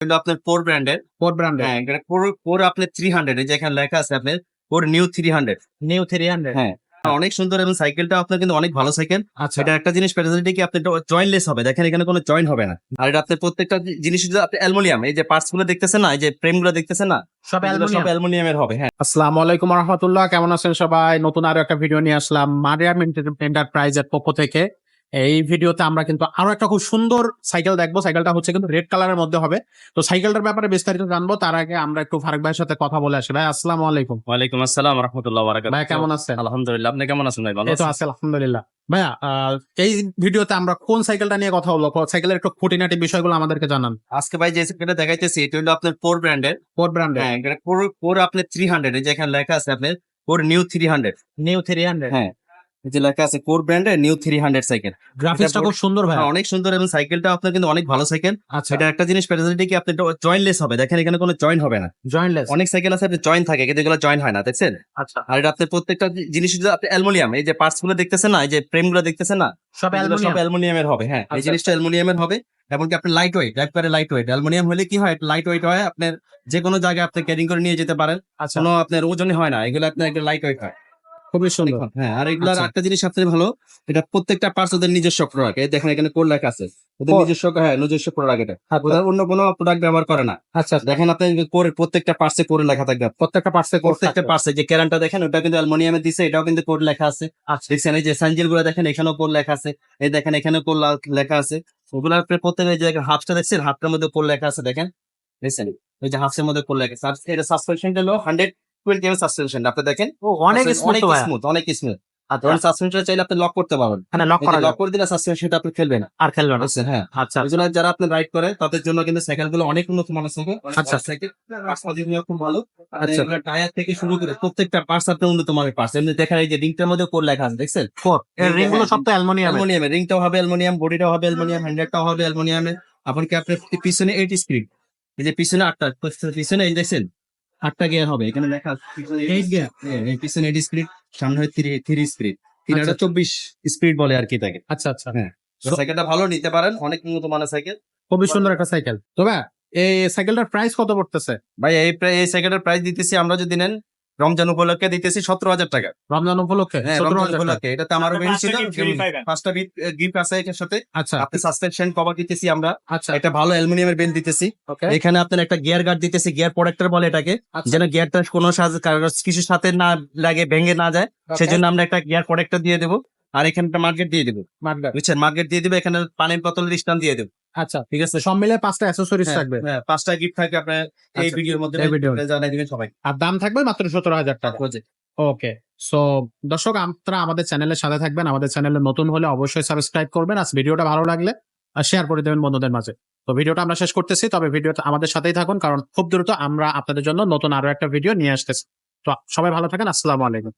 কিন্তু আপনার ফোর ব্র্যান্ডের কোড ব্র্যান্ডের হ্যাঁ এটা ফোর ফোর আপনার থ্রি হান্ড্রেড যেখানে লেখা আছে আপনার four new three hundred new three hundred হ্যাঁ অনেক সুন্দর এবং সাইকেলটা আপনার কিন্তু অনেক ভালো সাইকেল আচ্ছা। এটা একটা জিনিস ফ্যাসিলিটি কি আপনার জয়েন্টলেস হবে? দেখেন এখানে কোনো জয়েন্ট হবে না। আর এটা আপনার প্রত্যেকটা জিনিস যদি আপনি অ্যালুমিনিয়াম। এই যে পার্টসগুলো দেখতেছেন না? এই যে ফ্রেমগুলো দেখতেছেন না? সব সব অ্যালুমিনিয়ামের হবে হ্যাঁ। আসসালামু আলাইকুম রহমতুল্লাহ। কেমন আছেন সবাই? নতুন আরও একটা ভিডিও নিয়ে আসলাম। মারিয়াম এন্টারপ্রাইজের পক্ষ থেকে। এই ভিডিওতে আমরা কিন্তু আরও একটা খুব সুন্দর সাইকেল দেখব। সাইকেলটা হচ্ছে কিন্তু রেড কালারের মধ্যে হবে। তো সাইকেলটার ব্যাপারে বিস্তারিত জানব। তার আগে আমরা একটু ফারুক ভাইয়ের সাথে কথা বলে আসি। ভাই আসসালামু আলাইকুম। ওয়ালাইকুম আসসালাম রহমতুল্লাহ বারাকাতুহু। ভাই কেমন আছেন? আলহামদুলিল্লাহ। আপনি কেমন আছেন ভাই? ভালো তো আছেন? আলহামদুলিল্লাহ। ভাইয়া আহ, এই ভিডিওতে আমরা কোন সাইকেলটা নিয়ে কথা বলব? সাইকেলের একটু খুঁটিনাটি বিষয়গুলো আমাদেরকে জানান। আজকে ভাই যে সাইকেলটা দেখাইতেছি এটা হলো আপনার ফোর ব্র্যান্ডের কোড ব্র্যান্ডের হ্যাঁ এটা ফোর ফোর আপনার থ্রি হান্ড্রেড যেখানে লেখা আছে আপনার four new three hundred new three hundred হ্যাঁ যে লেখা আছে ব্র্যান্ডের নিউ থ্রি হান্ড্রেড সাইকেল। গ্রাফিক্সটা খুব সুন্দর ভাই। অনেক সুন্দর এবং সাইকেলটা আপনার কিন্তু অনেক ভালো সাইকেল। আচ্ছা। এটা একটা জিনিস ফ্যাসিলিটি কি আপনি জয়েন্টলেস হবে? দেখেন এখানে কোনো জয়েন্ট হবে না। জয়েন্টলেস অনেক সাইকেল আছে আপনি জয়েন্ট থাকে কিন্তু এগুলো জয়েন্ট হয় না দেখছেন? আচ্ছা। আর এটা প্রত্যেকটা জিনিস যদি আপনি অ্যালুমিনিয়াম এই যে পার্টসগুলো দেখতেছেন না এই যে ফ্রেমগুলো দেখতেছেন না? সব এগুলো সব অ্যালুমিনিয়ামের হবে হ্যাঁ। এই আচ্ছা। জিনিসটা অ্যালুমিনিয়ামের হবে এমনকি লাইট ওয়েট একবারে লাইট ওয়েট অ্যালুমিনিয়াম হলে কি হয় লাইট ওয়েট হয় আপনার যে কোনো জায়গায় আপনি ক্যারিং করে নিয়ে যেতে পারেন। আচ্ছা। কোনো আপনার ওজনই হয় না এগুলো আপনার একটা লাইট ওয়েট হয়। খুবই সুন্দর। হ্যাঁ আর এগুলোর আচ্ছা। একটা জিনিস সবথেকে ভালো এটা প্রত্যেকটা পার্টস ওদের নিজস্ব প্রোডাক্ট দেখেন এখানে কোড লেখা আছে। ওদের নিজস্ব হ্যাঁ নিজস্ব প্রোডাক্ট এটা। ওদের অন্য কোনো প্রোডাক্ট ব্যবহার করে না। আচ্ছা দেখেন আপনি কোরের প্রত্যেকটা পার্টসে কোরে লেখা থাকবে। প্রত্যেকটা পার্টসে প্রত্যেকটা পার্টসে যে ক্যারানটা দেখেন ওটা কিন্তু অ্যালুমিনিয়ামে দিছে এটাও কিন্তু কোড লেখা আছে। আচ্ছা। দেখছেন এই যে সানজেলগুলো দেখেন এখানেও কোড লেখা আছে। এই দেখেন এখানেও কোড লেখা আছে। ওগুলো আপনি প্রত্যেকটা যে হাফটা দেখছেন হাফটার মধ্যে কোড লেখা আছে দেখেন। দেখছেন? ওই যে হাফসের মধ্যে কোড লেখা আছে। এটা সাসপেনশনটা হলো হান্ড্রেড টোয়েন্টি এম সাসপেনশন আপনি দেখেন? অনেক অনেক স্মুথ অনেক স্মুথ আচ্ছা। ধরুন সাসপেনশন চাইলে আপনি লক করতে পারবেন। মানে লক করা লক করে দিলে সাসপেনশনটা আপনি খেলবেন আর খেলবে না। হ্যাঁ। আচ্ছা। ওই জন্য যারা আপনি রাইড করে তাদের জন্য কিন্তু সাইকেলগুলো অনেক উন্নত মানের সাইকেল আচ্ছা। সাইকেল খুব ভালো। আচ্ছা। টায়ার থেকে শুরু করে প্রত্যেকটা পার্টস আপনি উন্নত মানের পার্টস এমনি দেখেন এই যে রিংটার মধ্যে কোড লেখা আছে দেখছেন? ফোর এর রিংগুলো সব তো অ্যালুমিনিয়াম অ্যালুমিনিয়াম রিংটাও হবে অ্যালুমিনিয়াম বডিটাও হবে অ্যালুমিনিয়াম হ্যান্ডেলটাও হবে অ্যালুমিনিয়ামের। আপনার পিছনে এইট স্ক্রিন এই যে পিছনে আটটা পিছনে এই দেখছেন? আটটা গিয়ার হবে এখানে দেখা এইট গিয়ার? এই পিছনে এইট স্পিড সামনে হয় থ্রি থ্রি স্পিড তিন হাজার চব্বিশ স্পিড বলে আর কি তাকে। আচ্ছা আচ্ছা। হ্যাঁ। সাইকেলটা ভালো নিতে পারেন অনেক উন্নত মানের সাইকেল খুবই সুন্দর একটা সাইকেল তবে ভাই এই সাইকেলটার প্রাইস কত পড়তেছে? ভাই এই এই সাইকেলটার প্রাইস দিতেছি আমরা যদি নেন রমজান উপলক্ষে দিতেছি সতেরো হাজার টাকা। রমজান উপলক্ষে? হ্যাঁ 17,000 রমজান উপলক্ষে। এটাতে আমারও বেশি ছিল। পাঁচটা গিফট আছে এটার সাথে। আচ্ছা। আপনি সাসপেনশন কভার দিতেছি আমরা। আচ্ছা। একটা ভালো অ্যালুমিনিয়ামের বেল দিতেছি। এখানে আপনার একটা গিয়ার গার্ড দিতেছি গিয়ার প্রোটেক্টর বলে এটাকে। আচ্ছা। যেন গিয়ারটা কোনো সাহায্য- কারও কিছুর সাথে না লাগে ভেঙে না যায়। সেজন্য আমরা একটা গিয়ার প্রোটেক্টর দিয়ে দেবো। আর এখানে একটা মার্কেট দিয়ে দেবো। বুঝছেন? মার্কেট দিয়ে দিবে এখানে পানির বোতলের স্ট্যান্ড দিয়ে দেবো। আচ্ছা ঠিক আছে। সব মিলে পাঁচটা অ্যাসেসরিজ হ্যাঁ, থাকবে। হ্যাঁ, পাঁচটা গিফট থাকবে আপনার এই আচ্ছা, ভিডিওর মধ্যে। জানাই দিবেন সবাই আর দাম থাকবে মাত্র সতেরো হাজার টাকা। ওকে সো দর্শক আপনারা আমাদের চ্যানেলের সাথে থাকবেন। আমাদের চ্যানেলে নতুন হলে অবশ্যই সাবস্ক্রাইব করবেন। আর ভিডিওটা ভালো লাগলে শেয়ার করে দেবেন বন্ধুদের মাঝে। তো ভিডিওটা আমরা শেষ করতেছি। তবে ভিডিওটা আমাদের সাথেই থাকুন কারণ খুব দ্রুত আমরা আপনাদের জন্য নতুন আরও একটা ভিডিও নিয়ে আসতেছি। তো সবাই ভালো থাকেন। আসসালামু আলাইকুম।